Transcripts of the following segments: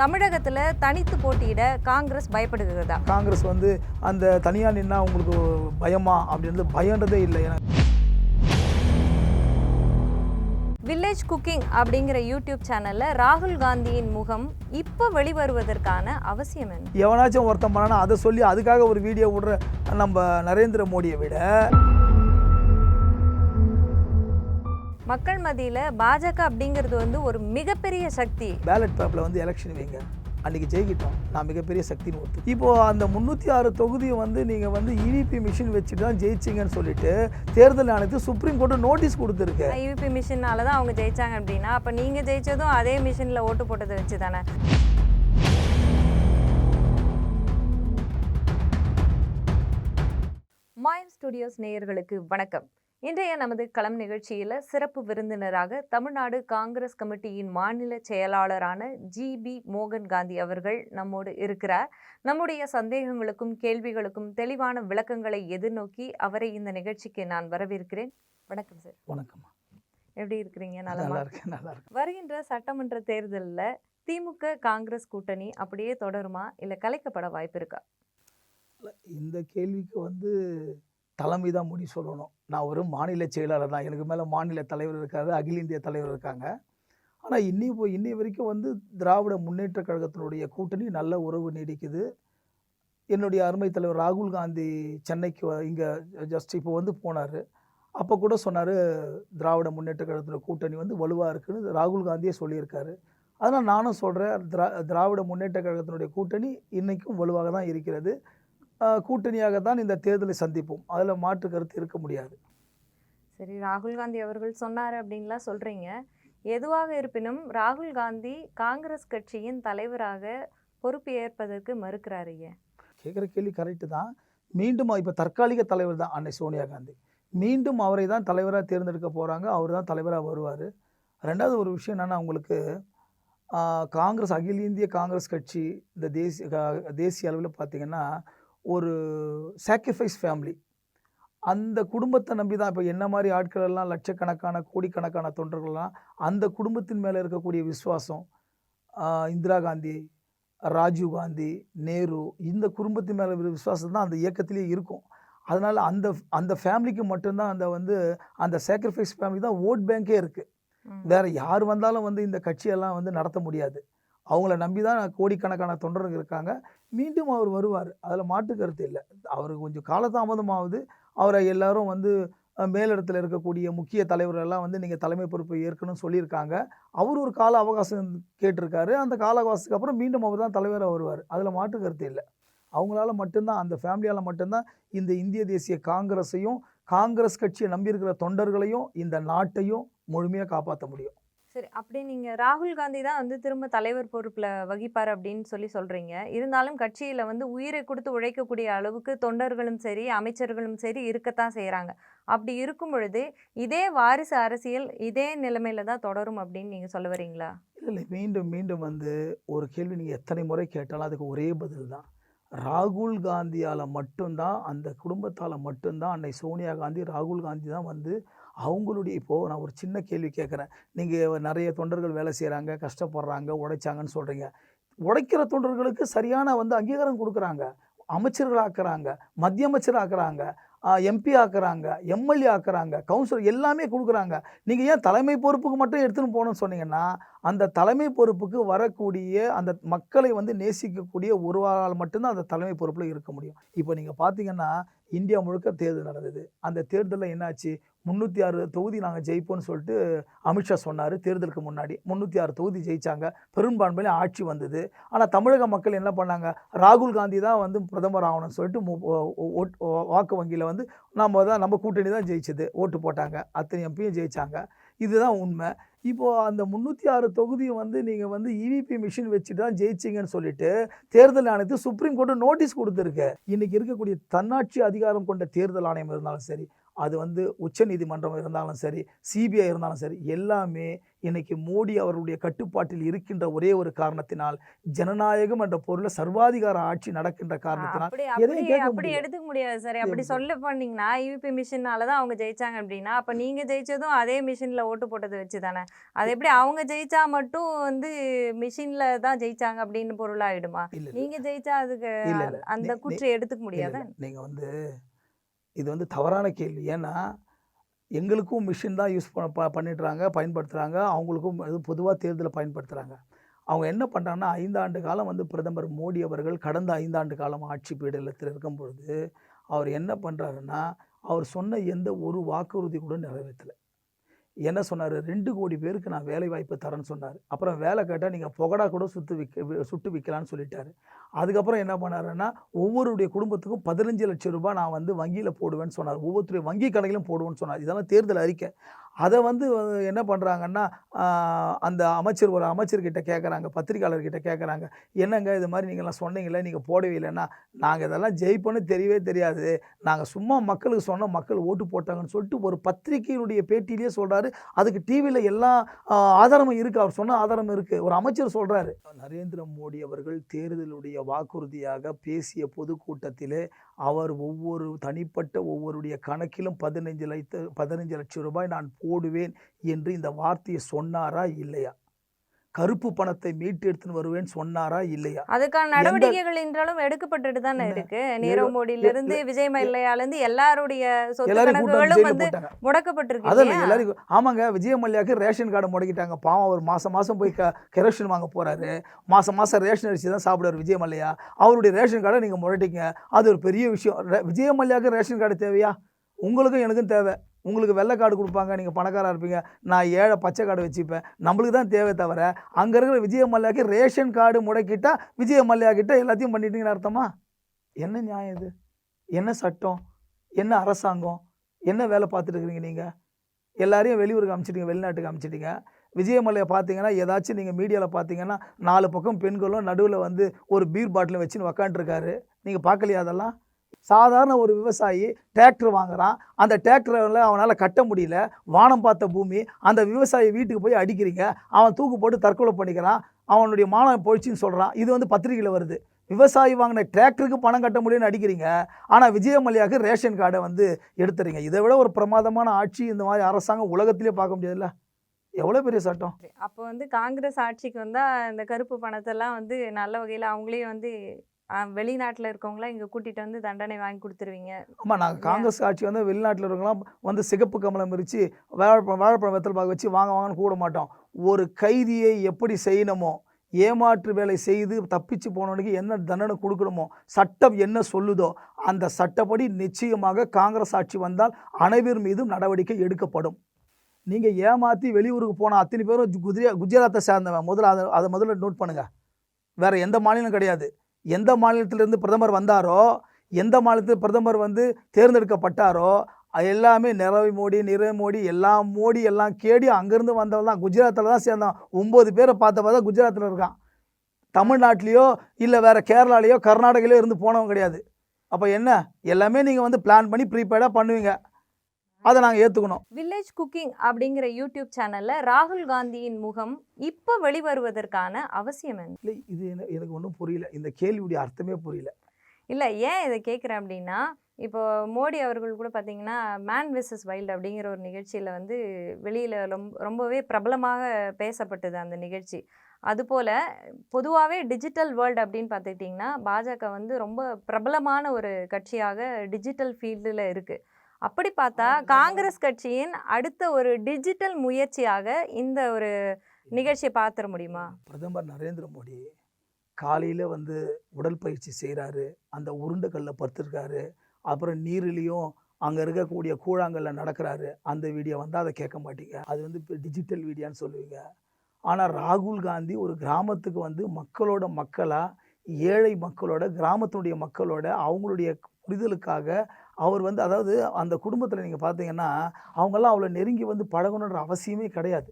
தமிழகத்துல தனித்து போட்டியிட காங்கிரஸ் பயப்படுகிறதா? காங்கிரஸ் வந்து அந்த தனியாக நின்னா உங்களுக்கு பயமா அப்படின்றது பயன்றதே இல்லை. எனக்கு வில்லேஜ் குக்கிங் அப்படிங்கிற யூடியூப் சேனல்ல ராகுல் காந்தியின் முகம் இப்போ வெளிவருவதற்கான அவசியம் என்ன? எவனாச்சும் ஒருத்தன் பண்ணானா அதை சொல்லி அதுக்காக ஒரு வீடியோ விடுற நம்ம நரேந்திர மோடியை விட மக்கள் மத்தியில பாஜக அப்படிங்கிறது வந்து ஒரு மிகப்பெரிய சக்தி. பேலட் பேப்பரில் வந்து எலெக்ஷன் வைங்க. அன்றைக்கி ஜெயிக்கிட்டோம். நான் மிகப்பெரிய சக்தின்னு ஒத்து இப்போது அந்த முந்நூற்றி ஆறு தொகுதியை வந்து நீங்கள் வந்து இவிபி மிஷின் வச்சுட்டு தான் ஜெயிச்சிங்கன்னு சொல்லிட்டு தேர்தல் ஆணையத்துக்கு சுப்ரீம் கோர்ட்டு நோட்டீஸ் கொடுத்துருக்கு. ஐவிபி மிஷினால தான் அவங்க ஜெயிச்சாங்க அப்படின்னா அப்ப நீங்க ஜெயிச்சதும் அதே மிஷின்ல ஓட்டு போட்டதை வச்சு தானே? மாயம் ஸ்டுடியோஸ் நேயர்களுக்கு வணக்கம். இன்றைய நமது களம் நிகழ்ச்சியில சிறப்பு விருந்தினராக தமிழ்நாடு காங்கிரஸ் கமிட்டியின் மாநில செயலாளரான ஜிபி மோகன் காந்தி அவர்கள் நம்மோடு இருக்கிறார். நம்முடைய சந்தேகங்களுக்கும் கேள்விகளுக்கும் தெளிவான விளக்கங்களை எதிர்நோக்கி அவரை இந்த நிகழ்ச்சிக்கு நான் வரவேற்கிறேன். வணக்கம் சார். வணக்கம் எப்படி இருக்கிறீங்க? நல்லா இருக்கேன் நல்லா வருகின்ற சட்டமன்ற தேர்தல்ல திமுக காங்கிரஸ் கூட்டணி அப்படியே தொடருமா? இல்ல கலைக்கப்பட வாய்ப்பு இருக்கா? இந்த கேள்விக்கு வந்து தலைமை தான் முடி சொல்லணும். நான் ஒரு மாநில செயலாளர் தான். எனக்கு மேலே மாநில தலைவர் இருக்காரு அகில இந்திய தலைவர் இருக்காங்க. ஆனால் இன்னி இப்போ இன்னி வரைக்கும் வந்து திராவிட முன்னேற்ற கழகத்தினுடைய கூட்டணி நல்ல உறவு நீடிக்குது. என்னுடைய அருமை தலைவர் ராகுல் காந்தி சென்னைக்கு இங்கே ஜஸ்ட் இப்போ வந்து போனார். அப்போ கூட சொன்னார் திராவிட முன்னேற்ற கழகத்தினுடைய கூட்டணி வந்து வலுவாக இருக்குன்னு ராகுல் காந்தியே சொல்லியிருக்காரு. அதனால் நானும் சொல்கிறேன் திரா திராவிட முன்னேற்ற கழகத்தினுடைய கூட்டணி இன்றைக்கும் வலுவாக தான் இருக்கிறது. ஆஹ் கூட்டணியாக தான் இந்த தேர்தலை சந்திப்போம். அதில் மாற்று கருத்து இருக்க முடியாது. சரி ராகுல் காந்தி அவர்கள் சொன்னாரு அப்படின்லாம் சொல்றீங்க. எதுவாக இருப்பினும் ராகுல் காந்தி காங்கிரஸ் கட்சியின் தலைவராக பொறுப்பு ஏற்பதற்கு மறுக்கிறாரு கேட்குற கேள்வி கரெக்டு தான். மீண்டும் இப்போ தற்காலிக தலைவர் தான் அன்னை சோனியா காந்தி. மீண்டும் அவரை தான் தலைவராக தேர்ந்தெடுக்க போகிறாங்க அவர் தான் தலைவராக வருவார். ரெண்டாவது ஒரு விஷயம் என்னென்னா உங்களுக்கு ஆஹ், காங்கிரஸ் அகில இந்திய காங்கிரஸ் கட்சி இந்த தேசிய தேசிய அளவில் பார்த்தீங்கன்னா ஒரு சாக்ரிஃபைஸ் ஃபேமிலி அந்த குடும்பத்தை நம்பி தான் இப்போ என்ன மாதிரி ஆட்கள் எல்லாம் லட்சக்கணக்கான கோடிக்கணக்கான தொண்டர்கள்லாம் அந்த குடும்பத்தின் மேலே இருக்கக்கூடிய விசுவாசம் இந்திரா காந்தி ராஜீவ் காந்தி நேரு இந்த குடும்பத்தின் மேலே விசுவாசம் தான் அந்த இயக்கத்திலே இருக்கும். அதனால் அந்த அந்த ஃபேமிலிக்கு மட்டும்தான் அந்த வந்து அந்த சாக்ரிஃபைஸ் ஃபேமிலி தான் ஓட் பேங்கே இருக்குது. வேற யார் வந்தாலும் வந்து இந்த கட்சியெல்லாம் வந்து நடத்த முடியாது. அவங்கள நம்பி தான் கோடிக்கணக்கான தொண்டர்கள் இருக்காங்க. மீண்டும் அவர் வருவார். அதில் மாற்று கருத்து இல்லை. அவருக்கு கொஞ்சம் காலதாமதமாகுது அவரை எல்லாரும் வந்து மேலிடத்தில் இருக்கக்கூடிய முக்கிய தலைவர்கள் எல்லாம் வந்து நீங்கள் தலைமை பொறுப்பை ஏற்கணும்னு சொல்லியிருக்காங்க. அவர் ஒரு கால அவகாசம் கேட்டிருக்காரு. அந்த கால அவகாசத்துக்கு அப்புறம் மீண்டும் அவர் தான் தலைவராக வருவார். அதில் மாற்று கருத்து இல்லை. அவங்களால மட்டும்தான் அந்த ஃபேமிலியால் மட்டும்தான் இந்த இந்திய தேசிய காங்கிரஸையும் காங்கிரஸ் கட்சியை நம்பியிருக்கிற தொண்டர்களையும் இந்த நாட்டையும் முழுமையாக காப்பாற்ற முடியும். சரி அப்படி நீங்கள் ராகுல் காந்தி தான் வந்து திரும்ப தலைவர் பொறுப்பில் வகிப்பார் அப்படின்னு சொல்லி சொல்கிறீங்க இருந்தாலும் கட்சியில் வந்து உயிரை கொடுத்து உழைக்கக்கூடிய அளவுக்கு தொண்டர்களும் சரி அமைச்சர்களும் சரி இருக்கத்தான் செய்கிறாங்க அப்படி இருக்கும் பொழுது இதே வாரிசு அரசியல் இதே நிலைமையில தான் தொடரும் அப்படின்னு நீங்கள் சொல்ல வரீங்களா? இல்லை இல்லை. மீண்டும் மீண்டும் வந்து ஒரு கேள்வி நீங்கள் எத்தனை முறை கேட்டாலும் அதுக்கு ஒரே பதில் தான். ராகுல் காந்தியால் மட்டும்தான் அந்த குடும்பத்தால் மட்டும்தான் அன்னை சோனியா காந்தி ராகுல் காந்தி தான் வந்து அவங்களுடைய இப்போது நான் ஒரு சின்ன கேள்வி கேட்குறேன். நீங்கள் நிறைய தொண்டர்கள் வேலை செய்கிறாங்க கஷ்டப்படுறாங்க உடைச்சாங்கன்னு சொல்கிறீங்க உடைக்கிற தொண்டர்களுக்கு சரியான வந்து அங்கீகாரம் கொடுக்குறாங்க. அமைச்சர்களாக்குறாங்க மத்திய அமைச்சர் ஆக்குறாங்க எம்பி ஆக்குறாங்க எம்எல்ஏ ஆக்குறாங்க கவுன்சிலர் எல்லாமே கொடுக்குறாங்க. நீங்கள் ஏன் தலைமை பொறுப்புக்கு மட்டும் எடுத்துன்னு போகணும்னு சொன்னீங்கன்னா அந்த தலைமை பொறுப்புக்கு வரக்கூடிய அந்த மக்களை வந்து நேசிக்கக்கூடிய ஒருவரால் மட்டும்தான் அந்த தலைமை பொறுப்பில் இருக்க முடியும். இப்போ நீங்கள் பார்த்தீங்கன்னா இந்தியா முழுக்க தேர்தல் நடந்தது. அந்த தேர்தலில் என்னாச்சு? முந்நூற்றி ஆறு தொகுதி நாங்கள் ஜெயிப்போம்னு சொல்லிட்டு அமித்ஷா சொன்னார் தேர்தலுக்கு முன்னாடி. முந்நூற்றி ஆறு தொகுதி ஜெயிச்சாங்க. பெரும்பான்மையில ஆட்சி வந்தது. ஆனால் தமிழக மக்கள் என்ன பண்ணாங்க? ராகுல் காந்தி தான் வந்து பிரதமர் ஆகணும்னு சொல்லிட்டு வாக்கு வங்கியில் வந்து நம்ம தான் நம்ம கூட்டணி தான் ஜெயிச்சது. ஓட்டு போட்டாங்க. அத்தனை எம்பியும் ஜெயித்தாங்க இதுதான் உண்மை. இப்போது அந்த முந்நூற்றி ஆறு தொகுதியை வந்து நீங்கள் வந்து இவிபி மிஷின் வச்சுட்டு தான் ஜெயிச்சிங்கன்னு சொல்லிட்டு தேர்தல் ஆணையத்துக்கு சுப்ரீம் கோர்ட்டு நோட்டீஸ் கொடுத்துருக்கு. இன்றைக்கி இருக்கக்கூடிய தன்னாட்சி அதிகாரம் கொண்ட தேர்தல் ஆணையம் இருந்தாலும் சரி அது வந்து உச்சநீதிமன்றம் இருந்தாலும் சரி சிபிஐ இருந்தாலும் சரி எல்லாமே இன்னைக்கு மோடி அவர்களுடைய கட்டுப்பாட்டில் இருக்கின்ற ஒரே ஒரு காரணத்தினால் ஜனநாயகம் என்ற பொருளில் சர்வாதிகார ஆட்சி நடக்கின்ற காரணத்தினால் அப்படி. எடுத்துக்க முடியாது சார் அப்படி? சொல்ல பண்ணீங்கன்னா இவிபி மிஷினால தான் அவங்க ஜெயிச்சாங்க அப்படின்னா அப்ப நீங்க ஜெயிச்சதும் அதே மிஷின்ல ஓட்டு போட்டது வச்சு தானே அது எப்படி அவங்க ஜெயிச்சா மட்டும் வந்து மிஷின்ல தான் ஜெயிச்சாங்க அப்படின்னு பொருளாயிடுமா. நீங்க ஜெயிச்சா அதுக்கு. அந்த குற்றம் எடுத்துக்க முடியாதா. நீங்க வந்து இது வந்து தவறான கேள்வி. ஏன்னா எங்களுக்கும் மிஷின் தான் யூஸ் பண்ண பண்ணிடுறாங்க பயன்படுத்துகிறாங்க அவங்களுக்கும் இது பொதுவாக தேர்தலில் பயன்படுத்துகிறாங்க அவங்க என்ன பண்ணுறாங்கன்னா ஐந்தாண்டு காலம் வந்து பிரதமர் மோடி அவர்கள் கடந்த ஐந்தாண்டு காலம் ஆட்சி பீடலத்தில் இருக்கும் பொழுது அவர் என்ன பண்ணுறாருன்னா அவர் சொன்ன எந்த ஒரு வாக்குறுதி கூட நிறைவேற்றலை. என்ன சொன்னார்? ரெண்டு கோடி பேருக்கு நான் வேலை வாய்ப்பு தரேன்னு சொன்னார். அப்புறம் வேலை கேட்டால் நீங்கள் புகடா கூட சுற்று விற்க சுட்டு விற்கலான்னு சொல்லிட்டாரு. அதுக்கப்புறம் என்ன பண்ணாருன்னா ஒவ்வொருடைய குடும்பத்துக்கும் பதினஞ்சு லட்சம் ரூபாய் நான் வந்து வங்கியில் போடுவேன்னு சொன்னார். ஒவ்வொருத்தருடைய வங்கி கணக்கிலும் போடுவேன்னு சொன்னார். இதெல்லாம் தேர்தல் அறிக்கை. அதை வந்து என்ன பண்ணுறாங்கன்னா அந்த அமைச்சர் ஒரு அமைச்சர்கிட்ட கேட்குறாங்க பத்திரிக்கையாளர்கிட்ட கேட்குறாங்க என்னங்க இது மாதிரி நீங்கள்லாம் சொன்னீங்களே நீங்கள் போடவே இல்லைன்னா நாங்கள் இதெல்லாம் ஜெயிப்போன்னு தெரியவே தெரியாது. நாங்கள் சும்மா மக்களுக்கு சொன்ன மக்கள் ஓட்டு போட்டாங்கன்னு சொல்லிட்டு ஒரு பத்திரிகையினுடைய பேட்டியிலேயே சொல்கிறாரு அதுக்கு டிவியில் எல்லா ஆதாரமும் இருக்குது அவர் சொன்ன ஆதாரம் இருக்குது ஒரு அமைச்சர் சொல்கிறாரு நரேந்திர மோடி அவர்கள் தேர்தலுடைய வாக்குறுதியாக பேசிய பொதுக்கூட்டத்திலே அவர் ஒவ்வொரு தனிப்பட்ட ஒவ்வொருடைய கணக்கிலும் பதினஞ்சு லட்ச பதினஞ்சு லட்சம் ரூபாய் நான் போடுவேன் என்று இந்த வார்த்தையை சொன்னாரா இல்லையா? கருப்பு பணத்தை மீட்டு எடுத்துன்னு வருவேன் சொன்னாரா இல்லையா? அதுக்கான நடவடிக்கைகள் இன்றாலும் எடுக்கப்பட்டுட்டு தானே? இருக்கு. நீரவ் மோடியில இருந்து விஜய் மல்லையால இருந்து எல்லாருடைய சொத்து எல்லாரும் கூட்டம் கணக்குகளும் ஜெயில வந்து முடக்கப்பட்டிருக்கு அதில் இல்லையா? எல்லாரும் ஆமாங்க விஜய மல்லையாக்கு ரேஷன் கார்டு முடக்கிட்டாங்க. பாவம் அவர் மாதம் மாதம் போய் க கெரோசின் வாங்க போகிறாரு மாதம் மாதம் ரேஷன் அரிசி தான் சாப்பிடுவார் விஜய மல்லையா? அவருடைய ரேஷன் கார்டை நீங்கள் முடட்டிங்க அது ஒரு பெரிய விஷயம். விஜய மல்லையாக்கு ரேஷன் கார்டு தேவையா? உங்களுக்கும் எனக்கும் தேவை. உங்களுக்கு வெள்ளை கார்டு கொடுப்பாங்க நீங்கள் பணக்காரா இருப்பீங்க. நான் ஏழை பச்சை கார்டு வச்சுப்பேன். நம்மளுக்கு தான் தேவை தவிர அங்கே இருக்கிற விஜய மல்லையாக்கு ரேஷன் கார்டு முடக்கிட்டா விஜய மல்லையா கிட்ட எல்லாத்தையும் பண்ணிட்டீங்கன்னு அர்த்தமா? என்ன நியாயம் இது? என்ன சட்டம்? என்ன அரசாங்கம்? என்ன வேலை பார்த்துட்டு இருக்கிறீங்க நீங்கள் எல்லாரையும் வெளியூருக்கு அமிச்சிட்டீங்க வெளிநாட்டுக்கு அமிச்சிட்டீங்க. விஜயமலையை பார்த்தீங்கன்னா ஏதாச்சும் நீங்கள் மீடியாவில் பார்த்தீங்கன்னா நாலு பக்கம் பெண்களும் நடுவில் வந்து ஒரு பீர் பாட்டில் வச்சுன்னு உக்காண்ட்ருக்காரு நீங்கள் பார்க்கலையா அதெல்லாம்? சாதாரண ஒரு விவசாயி டிராக்டர் வாங்குறான். அந்த டிராக்டரில் அவனால் கட்ட முடியல. வானம் பார்த்த பூமி அந்த விவசாயி வீட்டுக்கு போய் அடிக்கிறீங்க. அவன் தூக்கு போட்டு தற்கொலை பண்ணிக்கிறான். அவனுடைய மானம் போயிடுச்சின்னு சொல்கிறான் இது வந்து பத்திரிகையில் வருது. விவசாயி வாங்கின டிராக்டருக்கு பணம் கட்ட முடியும்னு அடிக்கிறீங்க. ஆனால் விஜயமல்லியாவுக்கு ரேஷன் கார்டை வந்து எடுத்துறீங்க. இதை விட ஒரு பிரமாதமான ஆட்சி இந்த மாதிரி அரசாங்கம் உலகத்திலே பார்க்க முடியாதுல்ல? எவ்வளோ பெரிய சட்டம்? அப்போ வந்து காங்கிரஸ் ஆட்சிக்கு வந்தால் இந்த கருப்பு பணத்தெல்லாம் வந்து நல்ல வகையில் அவங்களே வந்து வெளிநாட்டுல இருக்கவங்களாம் இங்க கூட்டிட்டு வந்து தண்டனை வாங்கி கொடுத்துருவீங்க. ஆமாம் நாங்கள் காங்கிரஸ் ஆட்சி வந்து வெளிநாட்டில் இருக்கவங்களாம் வந்து சிகப்பு கமலம் விரித்து வாழைப்பழம் வாழைப்பழம் வெத்தல் பாக்கு வச்சு வாங்க வாங்கன்னு கூட மாட்டோம். ஒரு கைதியை எப்படி செய்யணுமோ ஏமாற்று வேலை செய்து தப்பிச்சு போனவனுக்கு என்ன தண்டனை கொடுக்கணுமோ சட்டம் என்ன சொல்லுதோ அந்த சட்டப்படி நிச்சயமாக காங்கிரஸ் ஆட்சி வந்தால் அனைவர் மீதும் நடவடிக்கை எடுக்கப்படும். நீங்கள் ஏமாற்றி வெளியூருக்கு போன அத்தனை பேரும் குஜரா குஜராத்தை சேர்ந்தவன். முதல்ல அதை அதை முதல்ல நோட் பண்ணுங்கள் வேறு எந்த மாநிலம் கிடையாது. எந்த மாநிலத்திலிருந்து பிரதமர் வந்தாரோ எந்த மாநிலத்தில் பிரதமர் வந்து தேர்ந்தெடுக்கப்பட்டாரோ அது எல்லாமே நிரவி மோடி நிரவ் மோடி எல்லாம் மோடி எல்லாம் கேடி அங்கேருந்து வந்தவன் தான். குஜராத்தில் தான் சேர்ந்தான் ஒம்பது பேரை பார்த்த பார்த்தா குஜராத்தில் இருக்கான். தமிழ்நாட்டிலையோ இல்லை வேறு கேரளாலேயோ கர்நாடகிலையோ இருந்து போனவன் கிடையாது. அப்போ என்ன? எல்லாமே நீங்கள் வந்து பிளான் பண்ணி ப்ரீபெய்டாக பண்ணுவீங்க. அதை நாங்கள் ஏற்றுக்கணும் வில்லேஜ் குக்கிங் அப்படிங்கிற யூடியூப் சேனல்ல ராகுல் காந்தியின் முகம் இப்போ வெளிவருவதற்கான அவசியம் என்ன? இல்லை இது என- எனக்கு ஒன்றும் புரியல. இந்த கேள்வியுடைய அர்த்தமே புரியல. இல்லை ஏன் இதை கேட்குறேன் அப்படின்னா இப்போ மோடி அவர்கள் கூட பார்த்தீங்கன்னா மேன் வெர்சஸ் வைல்டு அப்படிங்கிற ஒரு நிகழ்ச்சியில் வந்து வெளியில் ரொம்ப ரொம்பவே பிரபலமாக பேசப்பட்டது அந்த நிகழ்ச்சி. அதுபோல் பொதுவாகவே டிஜிட்டல் வேர்ல்டு அப்படின்னு பார்த்துக்கிட்டிங்கன்னா பாஜக வந்து ரொம்ப பிரபலமான ஒரு கட்சியாக டிஜிட்டல் ஃபீல்டில் இருக்குது அப்படி பார்த்தா. காங்கிரஸ் கட்சியின் அடுத்த ஒரு டிஜிட்டல் முயற்சியாக இந்த ஒரு நிகழ்ச்சியை பார்த்துட முடியுமா? பிரதமர் நரேந்திர மோடி காலையில் வந்து உடற்பயிற்சி செய்கிறாரு அந்த உருண்டைக்கல்ல படுத்திருக்காரு. அப்புறம் நீரிலையும் அங்கே இருக்கக்கூடிய கூழாங்கல்ல நடக்கிறாரு. அந்த வீடியோ வந்து அதை கேட்க மாட்டீங்க. அது வந்து இப்போ டிஜிட்டல் வீடியோன்னு சொல்லுவீங்க. ஆனால் ராகுல் காந்தி ஒரு கிராமத்துக்கு வந்து மக்களோட மக்களாக ஏழை மக்களோட கிராமத்தினுடைய மக்களோட அவங்களுடைய புரிதலுக்காக அவர் வந்து அதாவது அந்த குடும்பத்தில் நீங்கள் பார்த்தீங்கன்னா அவங்கெல்லாம் அவ்வளோ நெருங்கி வந்து பழகணுன்ற அவசியமே கிடையாது.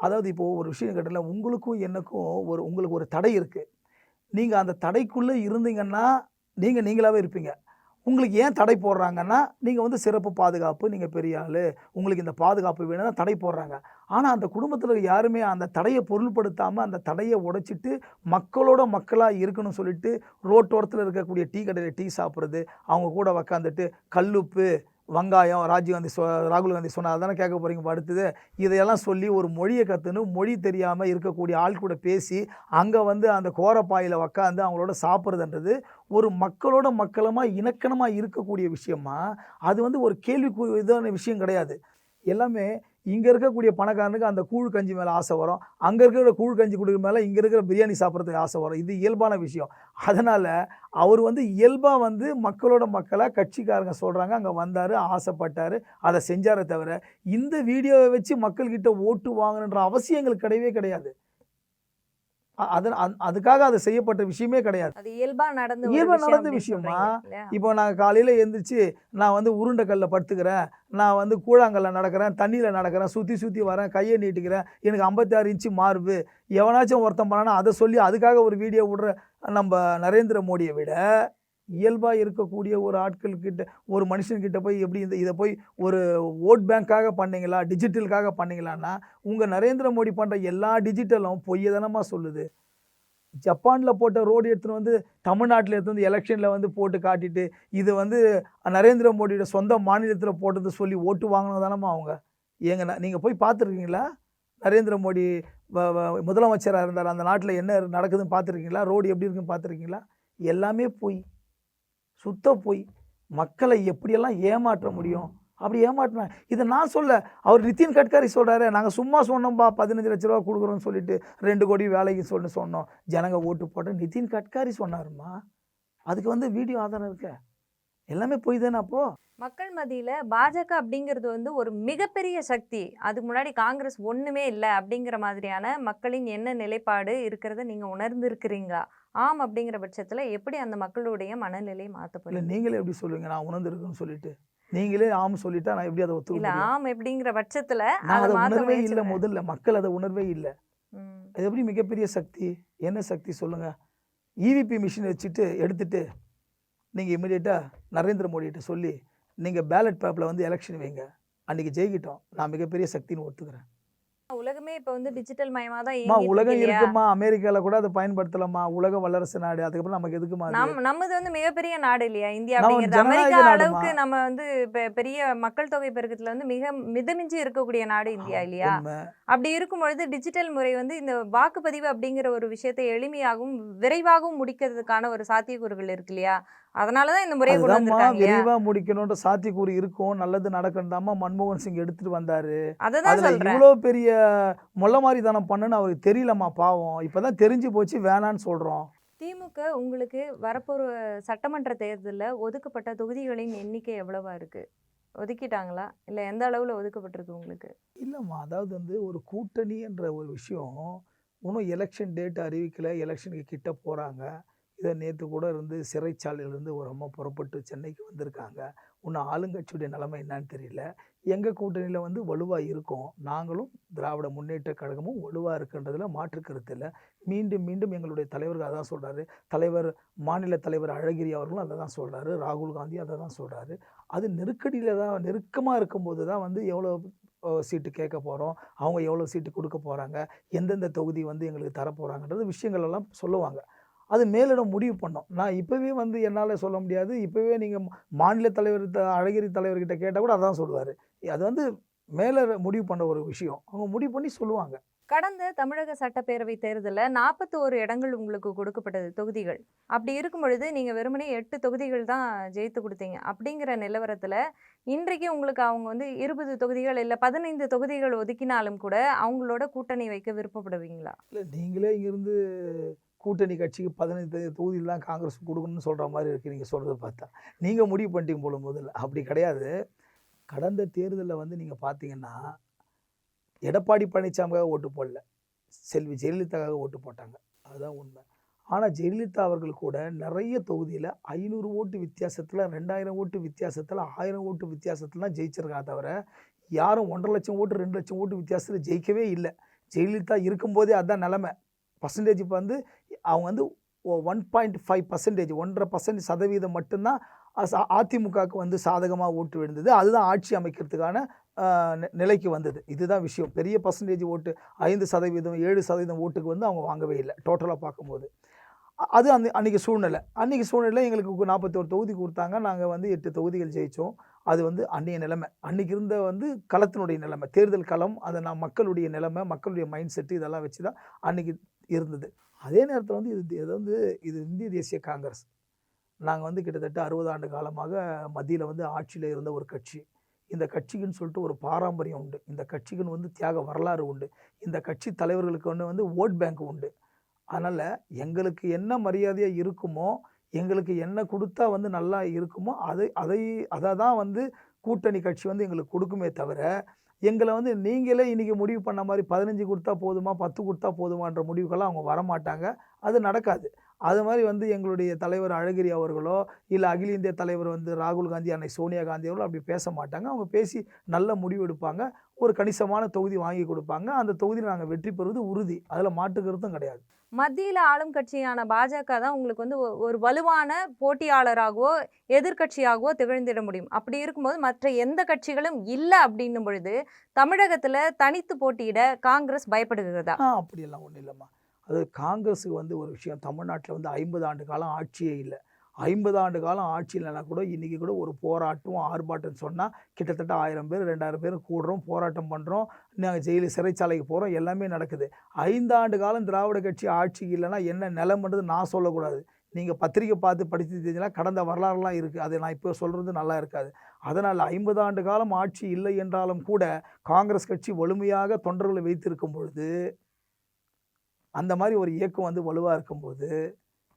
அதாவது இப்போது ஒரு விஷயம் கேட்டல உங்களுக்கும் எனக்கும் ஒரு உங்களுக்கு ஒரு தடை இருக்குது நீங்கள் அந்த தடைக்குள்ளே இருந்தீங்கன்னா நீங்கள் நீங்களாகவே இருப்பீங்க. உங்களுக்கு ஏன் தடை போடுறாங்கன்னா நீங்கள் வந்து சிறப்பு பாதுகாப்பு நீங்கள் பெரிய ஆள் உங்களுக்கு இந்த பாதுகாப்பு வேணும்னா தடை போடுறாங்க. ஆனால் அந்த குடும்பத்தில் யாருமே அந்த தடையை பொருள்படுத்தாமல் அந்த தடையை உடைச்சிட்டு மக்களோட மக்களாக இருக்கணும்னு சொல்லிட்டு ரோட்டோரத்தில் இருக்கக்கூடிய டீ கடையில் டீ சாப்பிட்றது அவங்க கூட உக்காந்துட்டு கல்லுப்பு வெங்காயம் ராஜீவ்காந்தி சொ ராகுல் காந்தி சொன்னால் தானே கேட்க போகிறீங்க அடுத்தது. இதையெல்லாம் சொல்லி ஒரு மொழியை கற்றுன்னு மொழி தெரியாமல் இருக்கக்கூடிய ஆள் கூட பேசி அங்கே வந்து அந்த கோரப்பாயில் உக்காந்து அவங்களோட சாப்பிட்றதுன்றது ஒரு மக்களோட மக்களமாக இணக்கணமாக இருக்கக்கூடிய விஷயமா அது வந்து ஒரு கேள்விக்கு இதான விஷயம் கிடையாது. எல்லாமே இங்கே இருக்கக்கூடிய பணக்காரனுக்கு அந்த கூழ் கஞ்சி மேலே ஆசை வரும். அங்கே இருக்கிற கூழ் கஞ்சி கொடுக்குற மேலே இங்கே இருக்கிற பிரியாணி சாப்பிட்றதுக்கு ஆசை வரும். இது இயல்பான விஷயம். அதனால் அவர் வந்து இயல்பாக வந்து மக்களோட மக்களாக கட்சிக்காரங்க சொல்கிறாங்க அங்கே வந்தார் ஆசைப்பட்டார் அதை செஞ்சாரே தவிர இந்த வீடியோவை வச்சு மக்கள்கிட்ட ஓட்டு வாங்கணுன்ற அவசியம் எங்களுக்கு கிடையவே கிடையாது. அ- அதன் அந்- அதுக்காக அது செய்யப்பட்ட விஷயமே கிடையாது அது இயல்பா நடந்த நடந்த விஷயமா? இப்போ நான் காலையில் எழுந்திரிச்சு நான் வந்து உருண்டைக்கல்ல படுத்துக்கிறேன் நான் வந்து கூழாங்கல்ல நடக்கிறேன் தண்ணியில் நடக்கிறேன் சுற்றி சுற்றி வரேன் கையை நீட்டிக்கிறேன் எனக்கு ஐம்பத்தாறு இன்ச்சு மார்பு எவனாச்சும் ஒருத்தன் பண்ணானா அதை சொல்லி அதுக்காக ஒரு வீடியோ விடுற நம்ம நரேந்திர மோடியை விட இயல்பாக இருக்கக்கூடிய ஒரு ஆட்கள்கிட்ட ஒரு மனுஷன்கிட்ட போய் எப்படி இந்த இதை போய் ஒரு ஓட் பேங்க்காக பண்ணீங்களா டிஜிட்டலுக்காக பண்ணீங்களான்னா உங்கள் நரேந்திர மோடி பண்ணுற எல்லா டிஜிட்டலும் பொய்யதனமாக சொல்லுது. ஜப்பானில் போட்ட ரோடு எடுத்துன்னு வந்து தமிழ்நாட்டில் எடுத்து வந்து எலெக்ஷனில் வந்து போட்டு காட்டிட்டு இது வந்து நரேந்திர மோடியோட சொந்த மாநிலத்தில் போட்டது சொல்லி ஓட்டு வாங்கினது தானம்மா அவங்க. ஏங்க நீங்கள் போய் பார்த்துருக்கீங்களா? நரேந்திர மோடி வ- வ- முதலமைச்சராக இருந்தார் அந்த நாட்டில் என்ன நடக்குதுன்னு பார்த்துருக்கீங்களா? ரோடு எப்படி இருக்குன்னு பார்த்துருக்கீங்களா? எல்லாமே பொய். சுத்த போய் மக்களை எப்படியெல்லாம் ஏமாற்ற முடியும்? அப்படி ஏமாற்றினேன் இதை நான் சொல்ல அவர் நிதின் கட்காரி சொல்கிறாரு நாங்கள் சும்மா சொன்னோம்பா பதினஞ்சு லட்ச ரூபா கொடுக்குறோன்னு சொல்லிட்டு ரெண்டு கோடி வேலைக்கு சொல்லி சொன்னோம். ஜனங்க ஓட்டு போட்ட நிதின் கட்காரி சொன்னாருமா? அதுக்கு வந்து வீடியோ ஆதாரம் இருக்க? எல்லாமே பொய் தானே அப்போ? மக்கள் மத்தியில் பாஜக அப்படிங்கிறது வந்து ஒரு மிகப்பெரிய சக்தி. அதுக்கு முன்னாடி காங்கிரஸ் ஒன்றுமே இல்லை அப்படிங்கிற மாதிரியான மக்களின் என்ன நிலைப்பாடு இருக்கிறத நீங்கள் உணர்ந்திருக்கிறீங்களா? ஆம் அப்படிங்கிற பட்சத்துல எப்படி அந்த மக்களுடைய மனநிலையை மாத்த இல்லை நீங்களே எப்படி சொல்லுவீங்க? நான் உணர்ந்துருக்குன்னு சொல்லிட்டு. நீங்களே ஆம் சொல்லிட்டா நான் எப்படி அதை ஒத்துக்க இல்ல ஆம் எப்படிங்கிற பட்சத்துல அதை உணர்வே இல்லை முதல்ல. மக்கள் அதை உணர்வே இல்லை. அது எப்படி மிகப்பெரிய சக்தி? என்ன சக்தி சொல்லுங்க? இவிபி மிஷின் வச்சுட்டு எடுத்துட்டு நீங்கள் இமிடியேட்டாக நரேந்திர மோடிகிட்ட சொல்லி நீங்கள் பேலட் பேப்பரில் வந்து எலெக்ஷன் வைங்க. அன்னைக்கு ஜெயிக்கிட்டோம். நான் மிகப்பெரிய சக்தின்னு ஒத்துக்கிறேன். உலகமே இப்ப வந்து டிஜிட்டல் மயமா தான் உலகம்? இருக்குமா அமெரிக்கால கூட அதை பயன்படுத்தலாமா உலக வல்லரசு நாடு அதுக்கப்புறம் நமக்கு எதுக்குமா? நம் நம்மது வந்து மிகப்பெரிய நாடு இல்லையா இந்தியா அப்படிங்கிறது அமெரிக்கா. அளவுக்கு நம்ம வந்து பெரிய மக்கள் தொகை பெருக்கத்துல வந்து மிக மிதமிஞ்சி இருக்கக்கூடிய நாடு இந்தியா இல்லையா. அப்படி இருக்கும் பொழுது டிஜிட்டல் முறை வந்து இந்த வாக்குப்பதிவு அப்படிங்கிற ஒரு விஷயத்தை எளிமையாகவும் விரைவாகவும் முடிக்கிறதுக்கான ஒரு சாத்தியக்கூறுகள் இருக்கு இல்லையா அதனாலதான் இந்த முறையை கொண்டு வந்திருக்காங்க விரைவா முடிக்கணும்ன்ற சாத்தியக்கூறு இருக்கும். நல்லது நடக்கணும்தாம்மா மன்மோகன் சிங் எடுத்துட்டு வந்தாரு. அததான் சொல்றேன். இவ்வளோ பெரிய மொள்ள மாதிரி தானம் பண்ணுன்னு அவருக்கு தெரியலம்மா பாவம். இப்பதான் தெரிஞ்சு போச்சு வேணான்னு சொல்றோம். திமுக உங்களுக்கு வரப்போற சட்டமன்ற தேர்தல்ல ஒதுக்கப்பட்ட தொகுதிகளின் எண்ணிக்கை எவ்வளவா இருக்கு? ஒதுக்கிட்டாங்களா? இல்ல எந்த அளவுல ஒதுக்கப்பட்டிருக்கு உங்களுக்கு? இல்லைம்மா அதாவது வந்து ஒரு கூட்டணி என்ற ஒரு விஷயம் இன்னும் எலெக்ஷன் டேட் அறிவிக்கல எலெக்ஷனுக்கு கிட்ட போகிறாங்க இதை நேற்று கூட இருந்து சிறைச்சாலையிலேருந்து ஒரு அம்மா புறப்பட்டு சென்னைக்கு வந்திருக்காங்க. இன்னும் ஆளுங்கட்சியுடைய நிலைமை என்னன்னு தெரியல. எங்கள் கூட்டணியில் வந்து வலுவாக இருக்கும். நாங்களும் திராவிட முன்னேற்ற கழகமும் வலுவாக இருக்குன்றதில் மாற்று கருத்து இல்லை. மீண்டும் மீண்டும் எங்களுடைய தலைவர்கள் அதான் சொல்கிறாரு தலைவர் மாநில தலைவர் அழகிரி அவர்களும் அதை தான் சொல்கிறாரு ராகுல் காந்தி அதை தான் சொல்கிறாரு அது நெருக்கடியில் தான் நெருக்கமாக இருக்கும்போது தான் வந்து எவ்வளோ சீட்டு கேட்க போகிறோம் அவங்க எவ்வளோ சீட்டு கொடுக்க போகிறாங்க எந்தெந்த தொகுதி வந்து எங்களுக்கு தரப்போகிறாங்கன்றது விஷயங்கள் எல்லாம் சொல்லுவாங்க. அது மேலிடம் முடிவு பண்ணோம். நான் இப்போவே வந்து என்னால் சொல்ல முடியாது. இப்போவே நீங்கள் மாநில தலைவர் த- அழகிரி தலைவர்கிட்ட கேட்டால் கூட அதான் சொல்லுவார். அது வந்து மேலே முடிவு பண்ண ஒரு விஷயம். அவங்க முடிவு பண்ணி சொல்லுவாங்க. கடந்த தமிழக சட்டப்பேரவை தேர்தலில் நாற்பத்தோரு இடங்கள் உங்களுக்கு கொடுக்கப்பட்டது தொகுதிகள். அப்படி இருக்கும் பொழுது நீங்கள் வெறுமனே எட்டு தொகுதிகள் தான் ஜெயித்து கொடுத்தீங்க. அப்படிங்கிற நிலவரத்தில் இன்றைக்கு உங்களுக்கு அவங்க வந்து இருபது தொகுதிகள் இல்லை பதினைந்து தொகுதிகள் ஒதுக்கினாலும் கூட அவங்களோட கூட்டணி வைக்க விருப்பப்படுவீங்களா? இல்லை நீங்களே இங்கேருந்து கூட்டணி கட்சிக்கு பதினைந்து தொகுதியில் தான் காங்கிரஸ் கொடுக்கணும்னு சொல்கிற மாதிரி இருக்குது நீங்கள் சொல்கிறத பார்த்தா. நீங்கள் முடிவு பண்ணிட்டீங்க போல முதல்ல. அப்படி கிடையாது. கடந்த தேர்தலில் வந்து நீங்கள் பார்த்தீங்கன்னா எடப்பாடி பழனிசாமிக்காக ஓட்டு போடல. செல்வி ஜெயலலிதாக்காக ஓட்டு போட்டாங்க. அதுதான் உண்மை. ஆனால் ஜெயலலிதா அவர்கள் கூட நிறைய தொகுதியில் ஐநூறு ஓட்டு வித்தியாசத்தில் ரெண்டாயிரம் ஓட்டு வித்தியாசத்தில் ஆயிரம் ஓட்டு வித்தியாசத்தில் ஜெயிச்சிருக்கா ஜெயிச்சிருக்காங்க தவிர யாரும் ஒன்றரை லட்சம் ஓட்டு ரெண்டு லட்சம் ஓட்டு வித்தியாசத்தில் ஜெயிக்கவே இல்லை. ஜெயலலிதா இருக்கும்போதே அதுதான் நிலமை. பர்சன்டேஜ் இப்போ வந்து அவங்க வந்து ஒன் பாயிண்ட் ஃபைவ் பர்சன்டேஜ் ஒன்றரை பர்சன்ட் சதவீதம் மட்டும்தான் அதிமுகவுக்கு வந்து சாதகமாக ஓட்டு விழுந்தது. அதுதான் ஆட்சி அமைக்கிறதுக்கான நிலைக்கு வந்தது. இதுதான் விஷயம். பெரிய பர்சன்டேஜ் ஓட்டு ஐந்து சதவீதம் ஏழு சதவீதம் ஓட்டுக்கு வந்து அவங்க வாங்கவே இல்லை டோட்டலாக பார்க்கும்போது. அது அந்த அன்றைக்கி சூழ்நிலை. அன்றைக்கி சூழ்நிலை எங்களுக்கு நாற்பத்தோரு தொகுதி கொடுத்தாங்க. நாங்கள் வந்து எட்டு தொகுதிகள் ஜெயித்தோம் அது வந்து அன்றைய நிலைமை. அன்றைக்கி இருந்த வந்து களத்தினுடைய நிலைமை. தேர்தல் களம் அதை நான் மக்களுடைய நிலைமை மக்களுடைய மைண்ட் செட்டு இதெல்லாம் வச்சு தான் அன்றைக்கி இருந்தது. அதே நேரத்தில் வந்து இது இது வந்து இது இந்திய தேசிய காங்கிரஸ். நாங்கள் வந்து கிட்டத்தட்ட அறுபது ஆண்டு காலமாக மத்தியில் வந்து ஆட்சியில் இருந்த ஒரு கட்சி. இந்த கட்சிக்குன்னு சொல்லிட்டு ஒரு பாரம்பரியம் உண்டு. இந்த கட்சிக்குன்னு வந்து தியாக வரலாறு உண்டு. இந்த கட்சி தலைவர்களுக்கு ஒன்று வந்து ஓட் பேங்க் உண்டு. அதனால் எங்களுக்கு என்ன மரியாதையாக இருக்குமோ எங்களுக்கு என்ன கொடுத்தா வந்து நல்லா இருக்குமோ அதை அதை அதை தான் வந்து கூட்டணி கட்சி வந்து எங்களுக்கு கொடுக்குமே தவிர எங்களை வந்து நீங்களே இன்றைக்கி முடிவு பண்ண மாதிரி பதினஞ்சு கொடுத்தா போதுமா பத்து கொடுத்தா போதுமான்ற முடிவுகள்லாம் அவங்க வரமாட்டாங்க. அது நடக்காது. அது மாதிரி வந்து எங்களுடைய தலைவர் அழகிரி அவர்களோ இல்லை அகில இந்திய தலைவர் வந்து ராகுல் காந்தி அன்னை சோனியா காந்தி அவர்களோ அப்படி பேச மாட்டாங்க. அவங்க பேசி நல்ல முடிவு எடுப்பாங்க. ஒரு கணிசமான தொகுதி வாங்கி கொடுப்பாங்க. அந்த தொகுதியில் நாங்கள் வெற்றி பெறுவது உறுதி. அதில் மாட்டுக்கிறதும் கிடையாது. மத்தியில் ஆளும் கட்சியான பாஜக தான் உங்களுக்கு வந்து ஒரு வலுவான போட்டியாளராகவோ எதிர்க்கட்சியாகவோ திகழ்ந்திட முடியும். அப்படி இருக்கும்போது மற்ற எந்த கட்சிகளும் இல்லை அப்படின்னும் பொழுது தமிழகத்தில் தனித்து போட்டியிட காங்கிரஸ் பயப்படுகிறதா அப்படியெல்லாம் ஒன்றும் இல்லைம்மா. அது காங்கிரஸுக்கு வந்து ஒரு விஷயம். தமிழ்நாட்டில் வந்து ஐம்பது ஆண்டு காலம் ஆட்சியே இல்லை. ஐம்பது ஆண்டு காலம் ஆட்சி கூட இன்றைக்கி கூட ஒரு போராட்டம் ஆர்ப்பாட்டம் சொன்னால் கிட்டத்தட்ட ஆயிரம் பேர் ரெண்டாயிரம் பேர் கூடுறோம் போராட்டம் பண்ணுறோம் நாங்கள் ஜெயிலு சிறைச்சாலைக்கு போகிறோம் எல்லாமே நடக்குது. ஐந்தாண்டு காலம் திராவிட கட்சி ஆட்சி இல்லைன்னா என்ன நிலம்ன்றது நான் சொல்லக்கூடாது. நீங்கள் பத்திரிக்கை பார்த்து படித்து தெரிஞ்சுன்னா கடந்த வரலாறுலாம் இருக்குது அதை நான் இப்போ சொல்கிறது நல்லா இருக்காது. அதனால் ஐம்பது ஆண்டு காலம் ஆட்சி இல்லை என்றாலும் கூட காங்கிரஸ் கட்சி வலிமையாக தொண்டர்களை வைத்திருக்கும் பொழுது அந்த மாதிரி ஒரு இயக்கம் வந்து வலுவாக இருக்கும்போது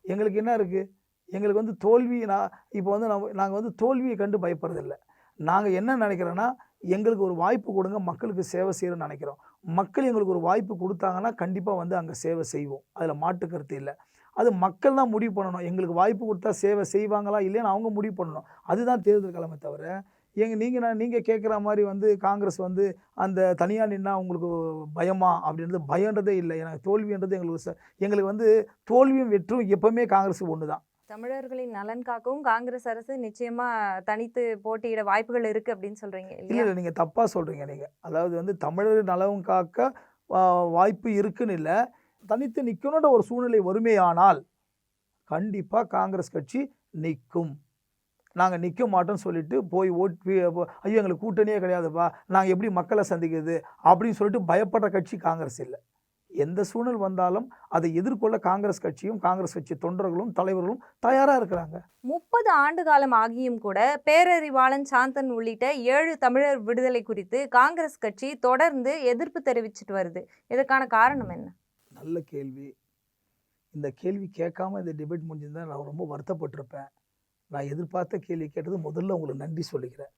எங்களுக்கு என்ன இருக்குது எங்களுக்கு வந்து தோல்வி நான் இப்போ வந்து நம்ம நாங்கள் வந்து தோல்வியை கண்டு பயப்படுறதில்ல. நாங்கள் என்ன நினைக்கிறோன்னா எங்களுக்கு ஒரு வாய்ப்பு கொடுங்க மக்களுக்கு சேவை செய்யணும்னு நினைக்கிறோம். மக்கள் எங்களுக்கு ஒரு வாய்ப்பு கொடுத்தாங்கன்னா கண்டிப்பாக வந்து அங்கே சேவை செய்வோம். அதில் மாட்டு கருத்து இல்லை. அது மக்கள் தான் முடிவு பண்ணணும். எங்களுக்கு வாய்ப்பு கொடுத்தா சேவை செய்வாங்களா இல்லைன்னு அவங்க முடிவு பண்ணணும். அதுதான் தேர்தல் கிழமை தவிர எங்க நீங்கள் நான் நீங்கள் கேட்குற மாதிரி வந்து காங்கிரஸ் வந்து அந்த தனியாக நின்னா உங்களுக்கு பயமா அப்படின்றது பயன்றதே இல்லை. எனக்கு தோல்வின்றது எங்களுக்கு எங்களுக்கு வந்து தோல்வியும் வெற்றும் எப்போவுமே காங்கிரஸ் ஒன்று தான் தமிழர்களின் நலன் காக்கவும் காங்கிரஸ் அரசு நிச்சயமா தனித்து போட்டியிட வாய்ப்புகள் இருக்கு அப்படின்னு சொல்றீங்க இல்லை இல்லையா? இல்லை நீங்கள் தப்பாக சொல்கிறீங்க நீங்கள் அதாவது வந்து தமிழர் நலவும் காக்க வாய்ப்பு இருக்குன்னு இல்லை. தனித்து நிற்கணுன்ற ஒரு சூழ்நிலை வறுமையானால் கண்டிப்பாக காங்கிரஸ் கட்சி நிற்கும் நாங்கள் நிற்க மாட்டோம்னு சொல்லிட்டு போய் ஓட் ஐயோ எங்களுக்கு கூட்டணியே கிடையாதுப்பா. நாங்கள் எப்படி மக்களை சந்திக்கிறது அப்படின்னு சொல்லிட்டு பயப்படுற கட்சி காங்கிரஸ் இல்லை. எந்த சூழ்நிலை வந்தாலும் அதை எதிர்கொள்ள காங்கிரஸ் கட்சியும் காங்கிரஸ் கட்சி தொண்டர்களும் தலைவர்களும் தயாராக இருக்கிறாங்க. முப்பது ஆண்டு காலம் ஆகியும் கூட பேரறிவாளன் சாந்தன் உள்ளிட்ட ஏழு தமிழர் விடுதலை குறித்து காங்கிரஸ் கட்சி தொடர்ந்து எதிர்ப்பு தெரிவிச்சிட்டு வருது. இதற்கான காரணம் என்ன? நல்ல கேள்வி. இந்த கேள்வி கேட்காம இந்த டிபேட் முடிஞ்சிருந்தா நான் ரொம்ப வருத்தப்பட்டிருப்பேன். நான் எதிர்பார்த்த கேள்வி கேட்டது முதல்ல உங்களுக்கு நன்றி சொல்லிக்கிறேன்.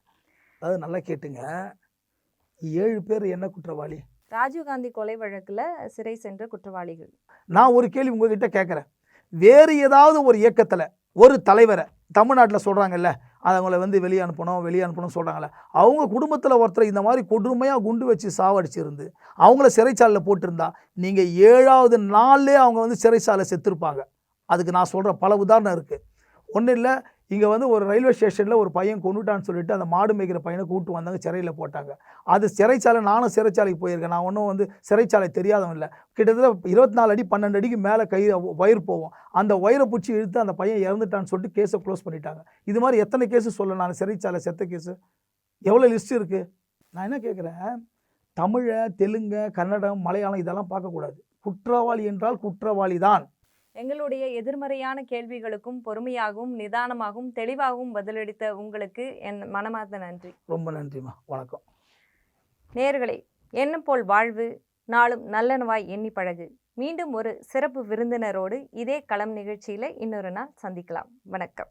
அதாவது நல்லா கேட்டுங்க. ஏழு பேர் என்ன குற்றவாளி? ராஜீவ்காந்தி கொலை வழக்கில் சிறை சென்ற குற்றவாளிகள். நான் ஒரு கேள்வி உங்ககிட்ட கேட்குறேன். வேறு ஏதாவது ஒரு இயக்கத்தில் ஒரு தலைவரை தமிழ்நாட்டில் சொல்கிறாங்கல்ல அவங்கள வந்து வெளியே அனுப்பணும் வெளியே அனுப்பணும் சொல்கிறாங்கள அவங்க குடும்பத்தில் ஒருத்தர் இந்த மாதிரி கொடுமையாக குண்டு வச்சு சாவடிச்சிருந்து அவங்கள சிறைச்சாலையில் போட்டிருந்தா நீங்கள் ஏழாவது நாள்லேயே அவங்க வந்து சிறைச்சாலை செத்துருப்பாங்க. அதுக்கு நான் சொல்கிற பல உதாரணம் இருக்குது ஒன்றும் இல்லை இங்கே வந்து ஒரு ரயில்வே ஸ்டேஷனில் ஒரு பையன் கொண்டுட்டான்னு சொல்லிட்டு அந்த மாடு மேய்க்கிற பையனை கூப்பிட்டு வந்தாங்க சிறையில் போட்டாங்க. அது சிறைச்சாலை நானும் சிறைச்சாலைக்கு போயிருக்கேன். நான் ஒன்றும் வந்து சிறைச்சாலை தெரியாதவன் இல்லை. கிட்டத்தட்ட இருபத்தி நாலு அடி பன்னெண்டு அடிக்கு மேலே கை ஒயர் போவோம் அந்த ஒயரை பிடிச்சி இழுத்து அந்த பையன் இறந்துட்டான்னு சொல்லிட்டு கேஸை க்ளோஸ் பண்ணிட்டாங்க. இது மாதிரி எத்தனை கேஸு சொல்ல? நான் சிறைச்சாலை செத்த கேஸு. எவ்வளோ லிஸ்ட் இருக்குது நான் என்ன கேட்குறேன்? தமிழை தெலுங்கு கன்னடம் மலையாளம் இதெல்லாம் பார்க்கக்கூடாது. குற்றவாளி என்றால் குற்றவாளி தான். எங்களுடைய எதிர்மறையான கேள்விகளுக்கும் பொறுமையாகவும் நிதானமாகவும் தெளிவாகவும் பதிலளித்த உங்களுக்கு என் மனமார்ந்த நன்றி. ரொம்ப நன்றிம்மா. வணக்கம். நேயர்களே எண்ணம் போல் வாழ்வு நாளும் நல்லனவாய் எண்ணி பழகு. மீண்டும் ஒரு சிறப்பு விருந்தினரோடு இதே களம் நிகழ்ச்சியில இன்னொரு நாள் சந்திக்கலாம். வணக்கம்.